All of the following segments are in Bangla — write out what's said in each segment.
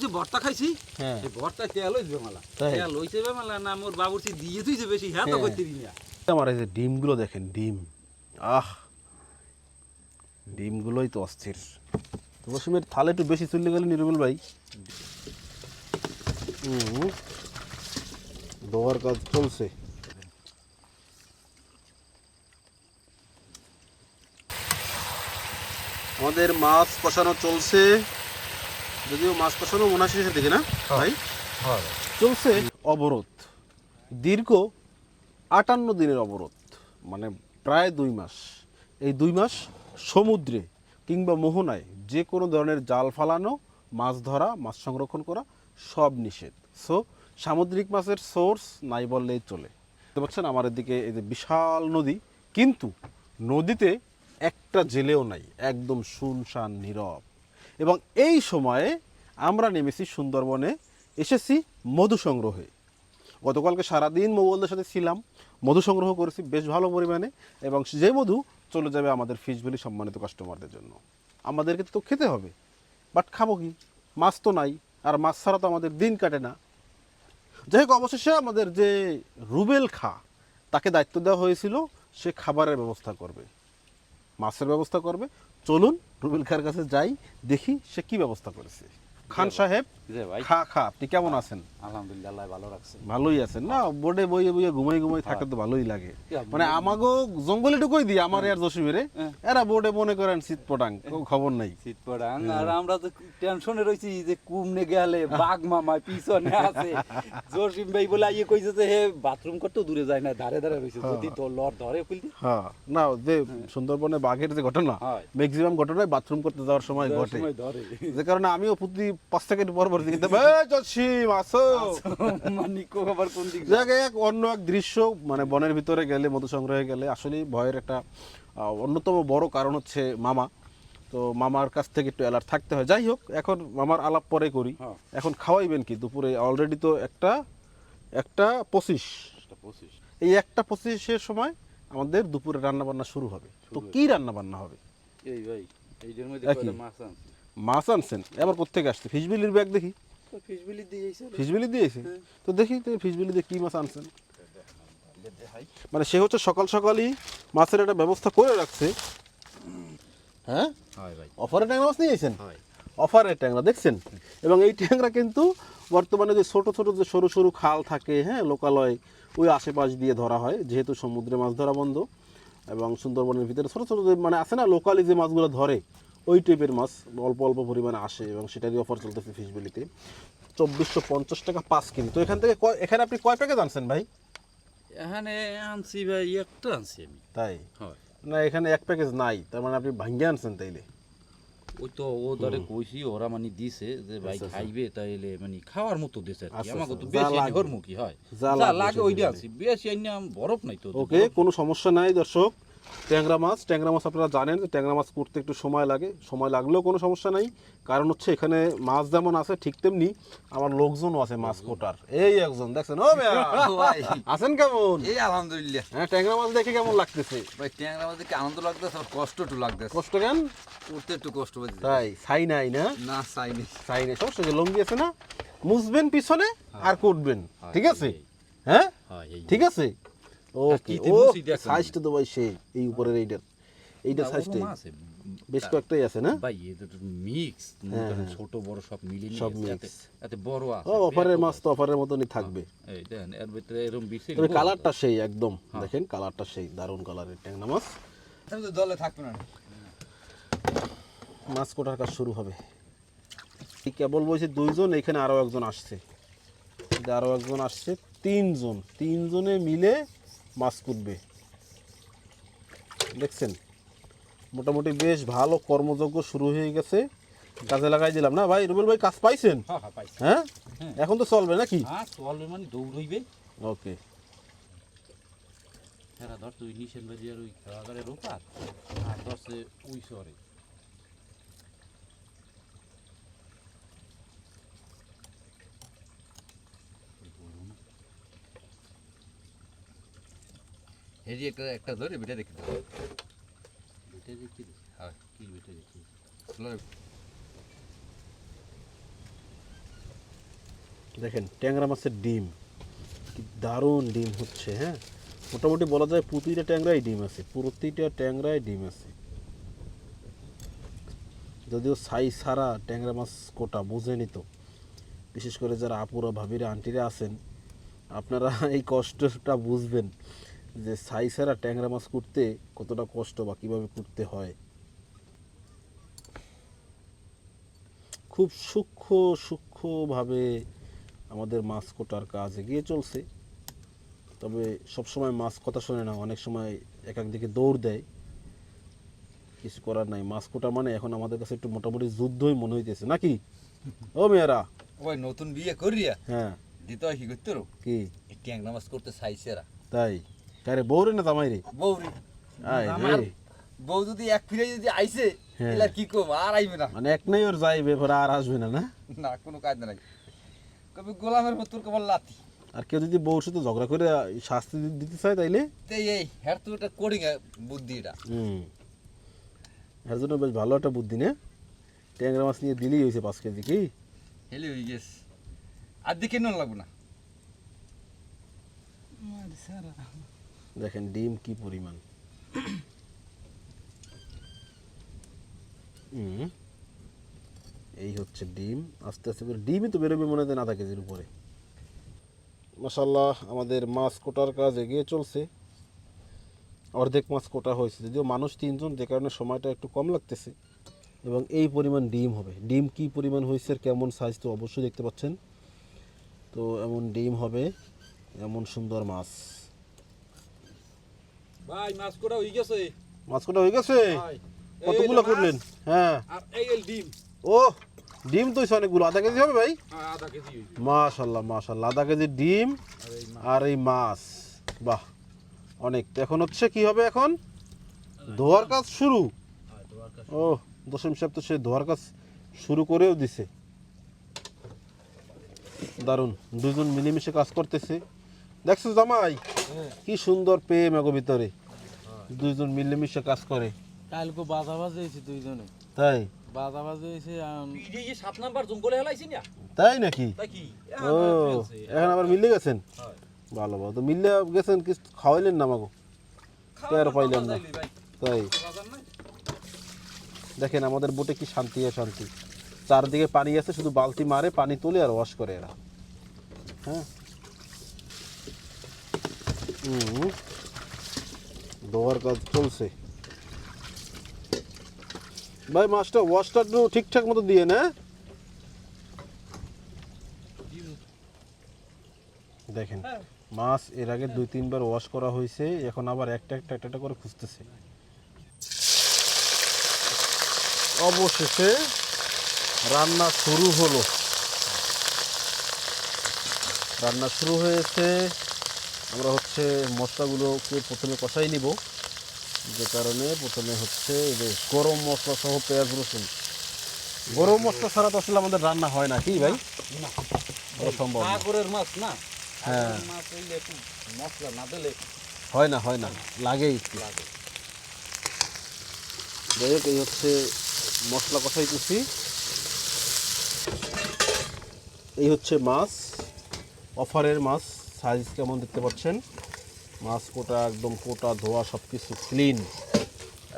যে ভর্তা খাইছি হ্যাঁ। ভর্তা তেল হইছে মেলা তাই? তেল হইছে মেলা না মোর বাবুর্চি দিয়ে বেশি হ্যাঁ তো হ্যাঁ। করতে দিই না। আমার এই যে ডিমগুলো দেখেন ডিম। আহ! ডিমগুলোই তো অস্থির। থালে একটু বেশি চলে গেলে নিরুবল ভাই। কাজ চলছে। আমাদের মাছ কষানো চলছে। যদিও মাছ কষানো হয় শেষের দিকে না ভাই? চলছে অবরোধ। দীর্ঘ আটান্ন দিনের অবরোধ মানে প্রায় দুই মাস। এই দুই মাস সমুদ্রে কিংবা মোহনায় যে কোনো ধরনের জাল ফালানো মাছ ধরা মাছ সংরক্ষণ করা সব নিষেধ। সো সামুদ্রিক মাছের সোর্স নাই বললেই চলে। দেখতে পাচ্ছেন আমার এদিকে এই যে বিশাল নদী কিন্তু নদীতে একটা জেলেও নাই একদম শুনশান নীরব। এবং এই সময়ে আমরা নেমেছি সুন্দরবনে, এসেছি মধু সংগ্রহে। গতকালকে সারাদিন মোবাইলদের সাথে ছিলাম, মধু সংগ্রহ করেছি বেশ ভালো পরিমাণে এবং যে মধু চলে যাবে আমাদের ফিশভ্যালি সম্মানিত কাস্টমারদের জন্য। আমাদেরকে তো খেতে হবে বাট খাব কি? মাছ তো নাই, আর মাছ ছাড়া তো আমাদের দিন কাটে না। যাই হোক, অবশেষে আমাদের যে রুবেল খা, তাকে দায়িত্ব দেওয়া হয়েছিল, সে খাবারের ব্যবস্থা করবে। মাছের ব্যবস্থা করবে। চলুন রুবেল খার কাছে যাই দেখি সে কি ব্যবস্থা করেছে। খান সাহেব যে ভাই। খা খা আপনি কেমন আছেন? আলহামদুলিল্লাহ ভালো রাখছে। ভালোই আছেন না? বোর্ডে বইয়ে বইয়ে ঘুমাই ঘুমাই থাকে তো ভালোই লাগে। মানে আমাগো জঙ্গলে ঢুকই দিই আমার আর জসিমেরে। হ্যাঁ। এরা বোর্ডে মনে করেন শীত পটাং খবর নাই। শীত পড়াং আর আমরা তো টেনশনে রইছি যে কুমনে গেলে বাঘ মামায় পিছনে আছে। জসিম ভাই বলে ইয়ে কইছে যে হে বাথরুম করতে দূরে যায় না ধারে ধারে রইছে। যদি তো লর ধরে কইলি হ্যাঁ না যে সুন্দরবনে বাঘের যে ঘটনা হয়। ম্যাক্সিমাম ঘটনায় বাথরুম করতে যাওয়ার সময় ঘটে। যে কারণে আমিও প্রতি পাঁচ সেকেন্ড পর পর দিকে জসিম আসো আবার কোন দিক যাক এক অন্য এক দৃশ্য মানে বনের ভিতরে গেলে মধু সংগ্রহে গেলে আসলে ভয়ের একটা অন্যতম বড় কারণ হচ্ছে মামা। তো মামার কাছ থেকে একটু অ্যালার্ট থাকতে হয়। যাই হোক এখন মামার আলাপ পরে করি। হ্যাঁ। এখন খাওয়াইবেন কি? দুপুরে অলরেডি তো একটা একটা পঁচিশ। পঁচিশ। এই একটা পঁচিশের সময় আমাদের দুপুরে রান্না বান্না শুরু হবে। তো কি রান্না বান্না হবে? এই ভাই এইটার মধ্যে মাছ আনছি? মাছ আনছেন এবার কোথেকে আসছে? ফিশবিলির ব্যাগ দেখি। তো দিয়েছে ফিশবিলি দিয়েছে তো দেখি তো ফিশবিলি দিয়ে কী মাছ আনছেন। মানে সে হচ্ছে সকাল সকালই মাছের একটা ব্যবস্থা করে রাখছে। হ্যাঁ? হয় ভাই। অফারে ট্যাংরা মাছ নিয়েছেন অফারের ট্যাংরা দেখছেন? এবং এই ট্যাংরা কিন্তু বর্তমানে যে ছোট ছোট যে সরু সরু খাল থাকে হ্যাঁ লোকালয় ওই আশেপাশ দিয়ে ধরা হয় যেহেতু সমুদ্রে মাছ ধরা বন্ধ এবং সুন্দরবনের ভিতরে ছোট ছোট মানে আছে না লোকালি যে মাছগুলো ধরে ওই টাইপের মাছ অল্প অল্প পরিমাণে আসে এবং সেটারই অফার চলতেছে ফিশবিলিতে চব্বিশশো পঞ্চাশ টাকা পাঁচ কিলো তো এখান থেকে এখানে আপনি কয় প্যাকেজ আনছেন ভাই? এখানে আনছি ভাই একটা আনছি আমি। তাই? না এখানে এক প্যাকেজ নাই তার মানে আপনি ভাঙ্গে আনছেন তাইলে। ওই তো ও ধরে কইছি ওরা মানে দিছে যে ভাই আচ্ছা, আচ্ছা। খাইবে তাইলে মানে খাওয়ার মতো দিছে আর আচ্ছা, আমাকে তো বেশি হয়। যা লাগে ওইটা। বেশি বরফ নাই তো ওকে কোনো সমস্যা নাই দর্শক। ট্যাংরা মাছ ট্যাংরা মাছ আপনারা জানেন যে ট্যাংরা মাছ করতে একটু সময় লাগে সময় লাগলেও কোনো সমস্যা নাই। কারণ হচ্ছে এখানে মাছ যেমন আছে ঠিক তেমনি আমার লোকজনও আছে মাছ কোটার। এই একজন দেখছেন? ও আছেন কেমন? এই আলহামদুলিল্লাহ। হ্যাঁ ট্যাংরা মাছ দেখে কেমন লাগতেছে? ভাই ট্যাংরা মাঝে কি আনন্দ লাগতেছে আর কষ্ট একটু লাগতেছে। কষ্ট কেন? করতে একটু কষ্ট হয়েছে। তাই ছাই নাই না? না চাইনি ছাই নাই সমস্যা যে লঙ্গি আছে না? মুছবেন পিছনে আর কুটবেন হ্যাঁ, ঠিক আছে হ্যাঁ? ঠিক আছে? ওকে ও সাইজটা তো ভাই সেই এই উপরের এইটার। এইটার সাইজটাই বেশ কয়েকটাই আছে না? ভাই এটা মিক্স হ্যাঁ, হ্যাঁ। ছোট বড় সব মিলিয়ে সব নিয়ে এতে বড় আছে। ও অফারের মাছ তো অফারের মতনই থাকবে। এই দেন এর ভিতরে এরকম বিশে তবে কালারটা সেই একদম। দেখেন কালারটা সেই দারুণ কালারের ট্যাংরা মাছ। আমি তো দলে থাকবে না। মাছ কোটার কাজ শুরু হবে। এই কেবল বলছে দুইজন এখানে আরও একজন আসছে। আরও একজন আসছে তিনজন। তিনজনে মিলে মাছ কুটবে। দেখছেন? মোটামুটি বেশ ভালো কর্মযজ্ঞ শুরু হয়ে গেছে। কাজে লাগাই দিলাম। না ভাই রুবেল ভাই কাজ পাইছেন? হ্যাঁ হ্যাঁ হ্যাঁ? এখন তো চলবে নাকি? হ্যাঁ চলবে মানে ওকে। ধর তুই নিশেন বাজিয়ার ওই খেলাঘরের ওপার আর ওই শহরে হেরি একটা একটা ধরে বেটা দেখি হ্যাঁ। কি বেটে দেখি দেখেন ট্যাংরা মাছের ডিম। কি দারুণ ডিম হচ্ছে হ্যাঁ? মোটামুটি বলা যায় প্রতিটা ট্যাংরাই ডিম আছে। প্রতিটা ট্যাংরাই ডিম আছে। যদিও সাই সারা ট্যাংরা মাছ কোটা বোঝেনি তো। বিশেষ করে যারা আপুরা ভাবিরা আন্টিরা আছেন আপনারা এই কষ্টটা বুঝবেন। যে সাই সারা ট্যাংরা মাছ করতে কতটা কষ্ট বা কীভাবে করতে হয়? খুব সূক্ষ্ম সূক্ষ্মভাবে আমাদের মাছ কোটার কাজ এগিয়ে চলছে। তবে সবসময় মাছ কথা শোনে না অনেক সময় এক একদিকে দৌড় দেয়। কিছু করার নাই মাছ কোটা মানে এখন আমাদের কাছে একটু মোটামুটি যুদ্ধই মনে হইতেছে নাকি? ও মেয়েরা। ওই নতুন বিয়ে করিয়া হ্যাঁ। দিতে হয় কি করতে কি? ট্যাংরা মাছ করতে চাইছেরা তাই? কারে বউরে না জামাই রে বৌরি আয় আমার রে। বউ যদি এক ফিরে যদি আইছে হ্যাঁ। কি কম? আর আইবে না। মানে এক নাই ওর যাইবে পরে আর আসবে না না? না কোনো কাজ নাই। কবি গোলামের মতো তোর কেবল লাতি আর কেউ যদি বউর সাথে ঝগড়া করে শাস্তি দিতে চায় তাইলে? এই হ্যার তো এটা করি বুদ্ধি এটা। হুম। এর জন্য বেশ ভালো একটা বুদ্ধি না? ট্যাংরা মাছ নিয়ে দিলেই হয়েছে পাঁচ কেজি কি? হেলে হয়ে গেছে। আর দিকে নুন লাগবে না। দেখেন ডিম কি পরিমাণ। এই হচ্ছে ডিম, আস্তে আস্তে করে ডিমই তো বেরোবে মনে হয় আধা কেজির উপরে। মাসাল্লাহ আমাদের মাছ কোটার কাজ এগিয়ে চলছে। অর্ধেক মাছ কোটা হয়েছে, যদিও মানুষ তিনজন, যে কারণে সময়টা একটু কম লাগতেছে। এবং এই পরিমাণ ডিম হবে। ডিম কি পরিমাণ হয়েছে কেমন সাইজ তো অবশ্যই দেখতে পাচ্ছেন। তো এমন ডিম হবে, এমন সুন্দর মাছ। ভাই মাছ করা হয়ে গেছে। মাছ কোটা হয়ে গেছে? কতগুলো করলেন? হ্যাঁ। আর এই ডিম। ও ডিম তো অনেকগুলো। আধা কেজি হবে ভাই? হ্যাঁ। মাশাল্লাহ মাশাল্লাহ। আধা কেজি ডিম আর এই মাছ। বাহ অনেক। এখন হচ্ছে কি হবে এখন? ধোয়ার কাজ শুরু। ও দশম সাহেব তো সে ধোয়ার কাজ শুরু করেও দিছে। দারুণ। দুজন মিলেমিশে কাজ করতেছে। দেখছ জামাই? কি সুন্দর প্রেম এগো ভিতরে। দুইজন মিলেমিশে কাজ করে। কালকে বাজাবাজি হয়েছে দুইজনে। তাই? বাজাবাজি হয়েছে আম, এই যে সাত নাম্বার জঙ্গলে হেলাইছি না? তাই নাকি? তাই কি? ও এখন আবার মিলে গেছেন? হয়। ভালো ভালো। তো মিললে গেছেন কিছু খাওয়াইলেন না আমাকে আর পাইলাম না। তাই। দেখেন আমাদের বোটে কি শান্তি আর শান্তি। চারদিকে পানি আছে শুধু বালতি মারে পানি তুলে আর ওয়াশ করে এরা। হ্যাঁ? হুম। ধোয়ার কাজ চলছে। ভাই মাছটা ওয়াশটা একটু ঠিকঠাক মতো দিয়ে না। দেখেন মাছ এর আগে দুই তিনবার ওয়াশ করা হয়েছে এখন আবার একটা একটা একটা একটা করে খুঁজতেছে। অবশেষে রান্না শুরু হলো। রান্না শুরু হয়েছে। আমরা হচ্ছে মশলাগুলোকে প্রথমে কষাই নিব। যে কারণে প্রথমে হচ্ছে এই যে গরম মশলা সহ পেঁয়াজ রসুন। গরম মশলা ছাড়া তো আসলে আমাদের রান্না হয় না কি ভাই? ওটা সম্ভব সাগরের মাছ না? হ্যাঁ। মশলা না দিলে হয় না হয় না। লাগেই লাগে। যাই হোক এই হচ্ছে মশলা কষাই কষাইতেছি। এই হচ্ছে মাছ অফারের মাছ। সাইজ কেমন দেখতে পাচ্ছেন? মাছ কোটা একদম কোটা, ধোয়া সব কিছু ক্লিন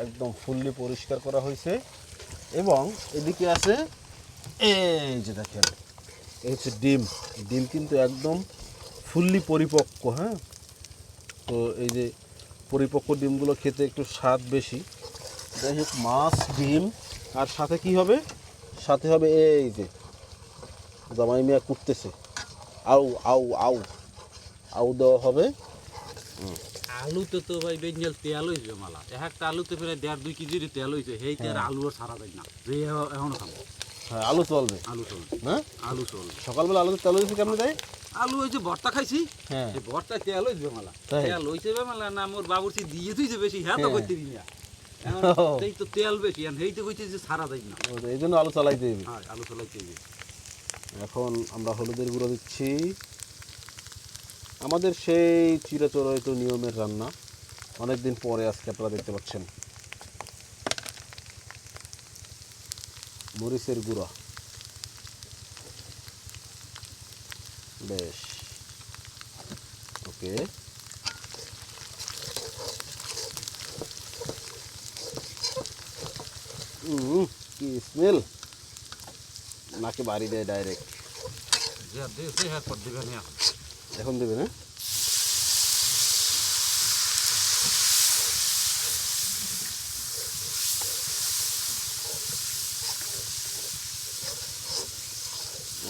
একদম ফুললি পরিষ্কার করা হয়েছে। এবং এদিকে আছে, এই যে দেখেন, এই হচ্ছে ডিম। ডিম কিন্তু একদম ফুললি পরিপক্ক হ্যাঁ? তো এই যে পরিপক্ক ডিমগুলো খেতে একটু স্বাদ বেশি। যাই হোক, মাছ, ডিম, আর সাথে কি হবে? সাথে হবে এই যে, জামাই মিয়া কুটতেছে। আউ আউ আউ। আউ দেওয়া হবে। আলুতে তো ভাই বেঞ্জল তেল হয়েছে মালা। এক একটা আলুতে প্রায় দেড় দুই কেজির তেল হয়েছে সেই তেল আলু আর সারা যায় না। যে এখন খাব। হ্যাঁ আলু চলবে। আলু চলবে। হ্যাঁ আলু চলবে। সকালবেলা আলুতে তেল হয়েছে কেমন দেয় আলু হয়েছে ভর্তা খাইছি। হ্যাঁ। ভর্তা তেল হয়েছে মালা। তেল হয়েছে মালা না মোর বাবুর্চি দিয়ে তুইছে বেশি হ্যাঁ তো হ্যাঁ। করতে দিই না। সেই তো তেল বেশি এখন সেই তো কইছে যে সারা যায় না। এই জন্য আলু চালাইতে হ্যাঁ আলু চলাইতে। এখন আমরা হলুদের গুঁড়ো দিচ্ছি। আমাদের সেই চিরাচরিত নিয়মের রান্না অনেকদিন পরে আজকে আপনারা দেখতে পাচ্ছেন। মরিচের গুঁড়া। বেশ। ওকে। কি স্মেল নাকে বাড়ি দেয় ডাইরেক্ট দিবেন এখন এখন দেবে না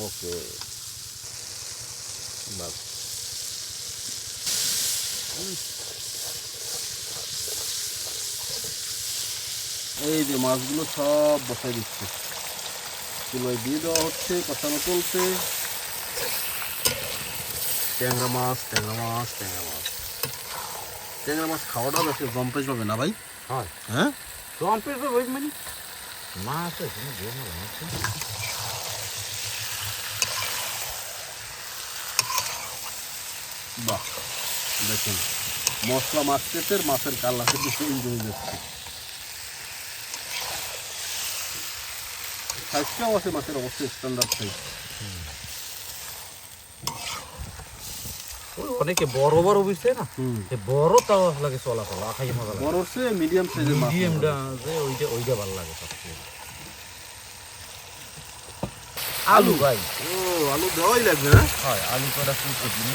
ওকে এই যে মাছগুলো সব বসাই দিচ্ছে। চুলোয় দিয়ে দেওয়া হচ্ছে, কষানো চলছে। ট্যাংরা মাছ ট্যাংরা মাছ ট্যাংরা মাছ ট্যাংরা মাছ খাওয়াটাও বেশি জম্পেশ পাবে না ভাই? হয়। হ্যাঁ? কমপ্লিট ওই মানে? মাছ বাহ দেখুন মশলা মাছ পেটের মাছের কাল্লা থেকে চেঞ্জ হয়ে যাচ্ছে সাইজটাও আছে মাছের অবশ্যই স্ট্যান্ডার্ড সাইজ অনেকে বড় বড় বুঝছে না বড় তাও লাগে চলাচল আখাই মজা লাগে। বড় হচ্ছে মিডিয়াম সাইজের মাছ মিডিয়ামটা যে ওইটা ওইটা ভালো লাগে সবচেয়ে। আলু। ভাই। ও আলু দেওয়াই লাগবে না হয় আলু কটা কুচো দিন।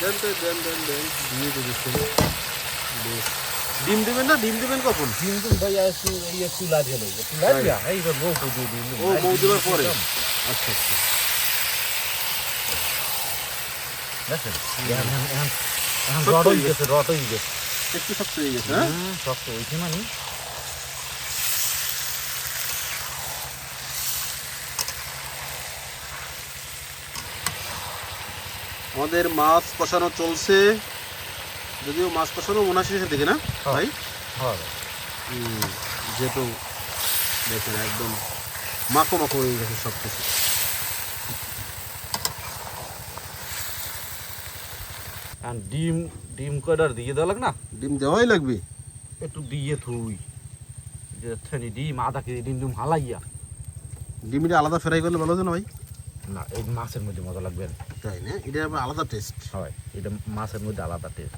দেন তো, দেন দেন দেন। দিয়ে তো দিচ্ছেন বেশ। ডিম দেবেন না? ডিম দেবেন কখন? কিন্তু ভাই আসু এই একটু লাগে লই একটু লাগে এই বউ দিয়ে দিন ও বউ দেওয়ার পরে? আচ্ছা আচ্ছা। দেখেন? এখন এখন এখন রড হয়ে হয়ে গেছে। রড হয়ে গেছে। একটু শক্ত হয়ে গেছে হ্যাঁ? শক্ত হয়েছে মানে? আমাদের মাছ কষানো চলছে। যদিও মাছ কষানো মনে হয় শেষের দিকে না ভাই? হয়। যেহেতু দেখেন একদম মাখো মাখো হয়ে গেছে সব কিছু আর ডিম ডিম কয়টার দিয়ে দেওয়া লাগ না ডিম দেওয়াই লাগবে। একটু দিয়ে থুই। যে থানি ডিম আধা কেজি ডিম ডিম হালাইয়া। ডিমটা আলাদা ফ্রাই করলে ভালো না ভাই? না এই মাছের মধ্যে মজা লাগবে তাই না? এটা আবার আলাদা টেস্ট হয় এটা মাছের মধ্যে আলাদা টেস্ট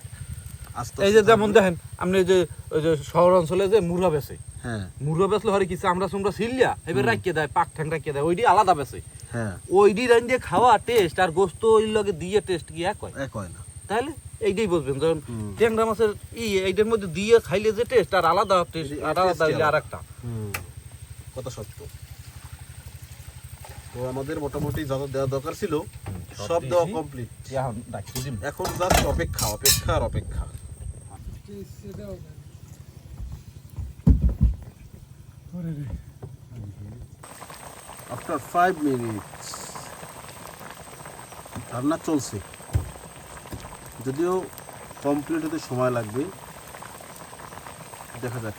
আস্তে এই যে যেমন দেখেন আপনি যে ওই যে শহর অঞ্চলে যে মুরগা বেছে হ্যাঁ। মুরগা বেচলে হরে কিছু আমরা সুমরা সিলিয়া এবার রাখিয়ে দেয় পাক ঠ্যাং রাখিয়ে দেয় ওইটি আলাদা বেছে হ্যাঁ। ওইটি রান দিয়ে খাওয়া টেস্ট আর গোস্ত ওই লগে দিয়ে টেস্ট কি এক হয়? এক হয় না। তাহলে এইটাই বুঝবেন যখন ট্যাংরা মাছের ই এইটার মধ্যে দিয়ে খাইলে যে টেস্ট আর আলাদা টেস্ট আলাদা হইলে আর একটা কথা সত্য। তো আমাদের মোটামুটি যত দেওয়া দরকার ছিল সব দেওয়া কমপ্লিট এখন ডাকি এখন জাস্ট অপেক্ষা অপেক্ষা আর অপেক্ষা। আফটার ফাইভ মিনিটস রান্না চলছে। যদিও কমপ্লিট হতে সময় লাগবে দেখা যাক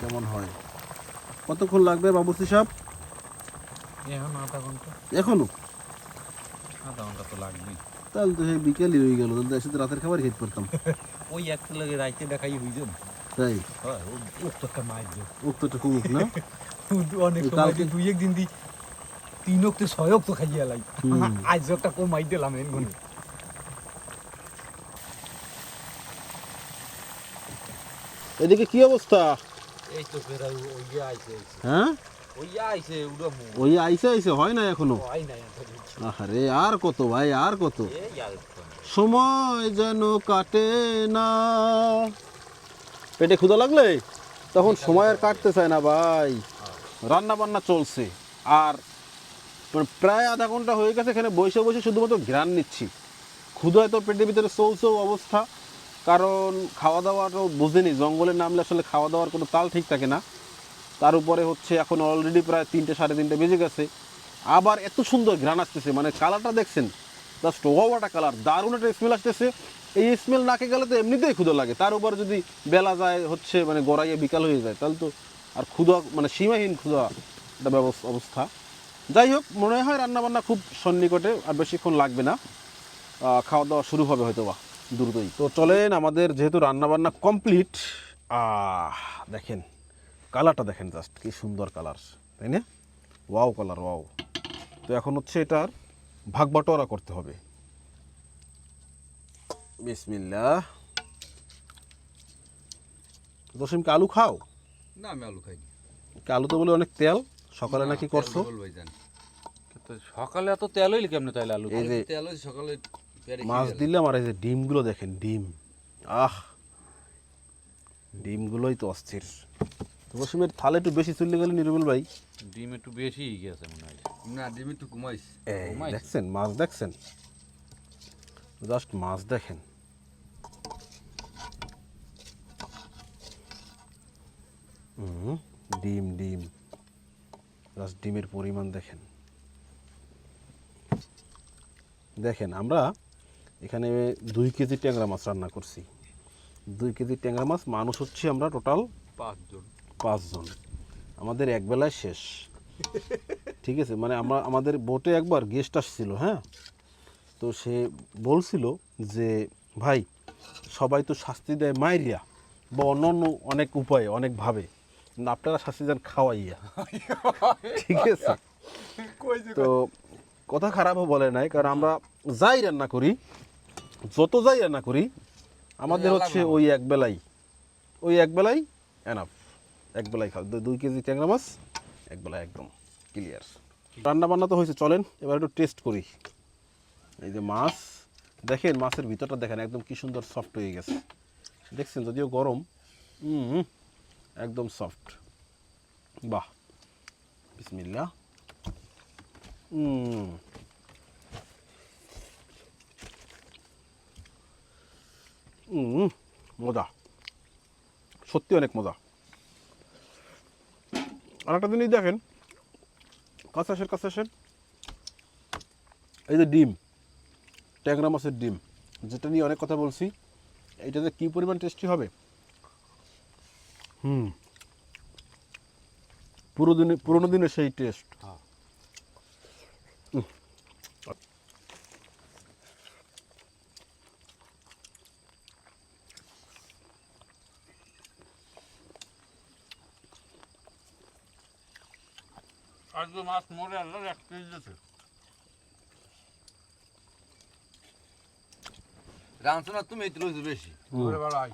কেমন হয়। কতক্ষণ লাগবে বাবুসি সাহেব? এখন আধা ঘণ্টা। এখনও? আধা ঘণ্টা তো লাগবেই। তাহলে তো সেই বিকেলই হয়ে গেল তাহলে একসাথে রাতের খাবার খেতে পারতাম। ওই একটা লাগে রাইতে দেখাই তাই? হয় ও তো একটা উক্তটা কুমুক না? অনেক কালকে- দুই একদিন দি তিন অক্টে ছয় অক্ট খাইয়া হুম। আজ একটা কমাই দিলাম এন এদিকে কি অবস্থা? এই তো ফেরা ওই ইয়ে আইছে হ্যাঁ? ওই আইছে উড়ো মু। ওই আইসে আইসে হয় না এখনও? হয় এখন আরে আর কত ভাই আর কত? সময় যেন কাটে না। পেটে ক্ষুধা লাগলে? তখন সময় আর কাটতে চায় না ভাই। রান্না বান্না চলছে। আর প্রায় আধা ঘণ্টা হয়ে গেছে এখানে বসে বসে শুধুমাত্র ঘ্রাণ নিচ্ছি। ক্ষুধায় তো পেটের ভিতরে চলছেও অবস্থা। কারণ খাওয়া দাওয়াটাও বুঝেনি জঙ্গলে নামলে আসলে খাওয়া দাওয়ার কোনো তাল ঠিক থাকে না। তার উপরে হচ্ছে এখন অলরেডি প্রায় তিনটে সাড়ে তিনটে বেজে গেছে। আবার এত সুন্দর ঘ্রাণ আসতেছে মানে কালারটা দেখছেন? জাস্ট ওয়াটা কালার দারুণ একটা স্মেল আসতেছে। এই স্মেল নাকে গেলে তো এমনিতেই ক্ষুদা লাগে। তার উপরে যদি বেলা যায়, হচ্ছে মানে গড়াইয়ে বিকাল হয়ে যায়, তাহলে তো আর ক্ষুদা মানে সীমাহীন ক্ষুদা একটা ব্যবস্থা, অবস্থা। যাই হোক, মনে হয় রান্নাবান্না খুব সন্নিকটে আর বেশিক্ষণ লাগবে না। খাওয়া দাওয়া শুরু হবে হয়তো বা দ্রুতই। তো চলেন আমাদের যেহেতু রান্নাবান্না কমপ্লিট দেখেন কালারটা দেখেন জাস্ট কি সুন্দর কালার তাই না? ওয়াও কালার ওয়াও তো এখন হচ্ছে এটার ভাগ বাটোয়ারা করতে হবে। বিসমিল্লাহ। জসিমকে আলু খাও? না আমি আলু খাইনি। আলু তো বলে অনেক তেল সকালে নাকি করছ? সকালে এত তেল হইলে কেমনে তাইলে আলু এই যে তেল সকালে মাছ দিলাম আর এই যে ডিমগুলো দেখেন ডিম। আহ! ডিমগুলোই তো অস্থির। জসিমের থালে একটু বেশি চলে গেলে নিরুবল ভাই। ডিম একটু বেশি গেছে মনে হয়। না ডিম একটু এই দেখছেন মাছ দেখছেন? জাস্ট মাছ দেখেন। ডিম ডিম। জাস্ট ডিমের পরিমাণ দেখেন। দেখেন আমরা এখানে দুই কেজি ট্যাংরা মাছ রান্না করছি। দুই কেজি ট্যাংরা মাছ মানুষ হচ্ছে আমরা টোটাল পাঁচজন। পাঁচজন। আমাদের এক বেলায় শেষ। ঠিক আছে মানে আমরা আমাদের বোটে একবার গেস্ট আসছিল হ্যাঁ? তো সে বলছিল যে ভাই সবাই তো শাস্তি দেয় মাইরিয়া বা অন্য অন্য অনেক উপায়ে অনেকভাবে আপনারা শাস্তি দেন খাওয়াইয়া। ঠিক আছে। তো কথা খারাপও বলে নাই কারণ আমরা যাই রান্না করি যত যাই রান্না করি আমাদের হচ্ছে ওই এক বেলাই ওই এক বেলাই এনাফ এক বেলায় খাও দুই কেজি ট্যাংরা মাছ এক বেলায় একদম ক্লিয়ার রান্না বান্না তো হয়েছে চলেন এবার একটু টেস্ট করি। এই যে মাছ দেখেন মাছের ভিতরটা দেখেন একদম কি সুন্দর সফট হয়ে গেছে। দেখছেন যদিও গরম একদম সফট বাহ বিসমিল্লা হুম মজা। সত্যি অনেক মজা। আর একটা জিনিস দেখেন কাছে আসেন এই যে ডিম ট্যাংরা মাছের ডিম যেটা নিয়ে অনেক কথা বলছি এইটাতে কি পরিমাণ টেস্টি হবে? হুম। পুরো দিনে পুরোনো দিনের সেই টেস্ট আজকে মাছ মরে আল্লাহ এক কেজি রাঁধছো তুমি এই লইছো বেশি? ওরে বাড়াই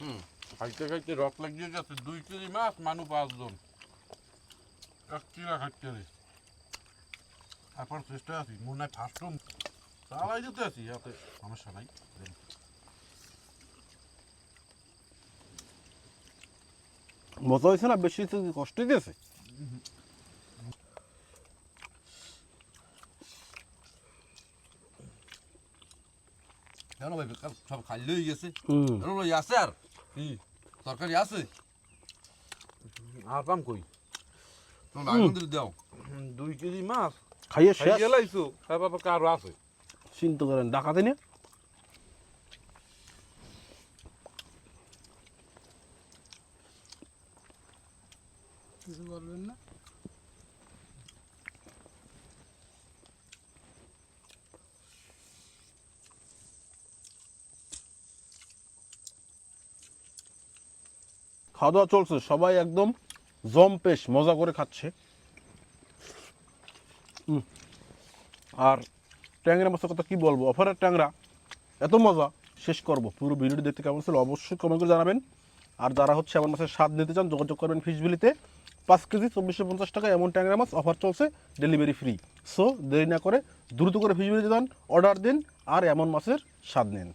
হুম। খাইতে খাইতে রক লাগিয়ে গেছে দুই কেজি মাছ মানু পাঁচজন। এক কিলা খাইতে রে তারপর চেষ্টা আছি মনে হয় ফার্স্ট রুম চালাই যেতে আছি হাতে সমস্যা নাই মজা হয়েছে না? বেশি কষ্ট দিয়েছে কেন ভাই সব খাইলে হয়ে গেছে আছে আর কি তরকারি আছে আর পাম কই তোমার দাও দুই কেজি মাছ খাইয়ে খাইয়ে শেষ গেলাইছো তারপর কারও আছে চিন্তা করেন ডাকাতে নিয়ে কিছু বলবেন না খাওয়া দাওয়া চলছে, সবাই একদম জম্পেশ মজা করে খাচ্ছে। আর ট্যাংরা মাছের কথা কি বলব? অফারের ট্যাংরা, এত মজা, শেষ করব। পুরো ভিডিওটি দেখতে কেমন ছিল অবশ্যই কমেন্ট করে জানাবেন। আর যারা হচ্ছে এমন মাছের স্বাদ নিতে চান, যোগাযোগ করবেন ফিশবিলিতে। পাঁচ কেজি, চব্বিশশো পঞ্চাশ টাকা এমন ট্যাংরা মাছ অফার চলছে ডেলিভারি ফ্রি সো দেরি না করে দ্রুত করে ফিশবিলিতে যান অর্ডার দিন, আর এমন মাছের স্বাদ নিন।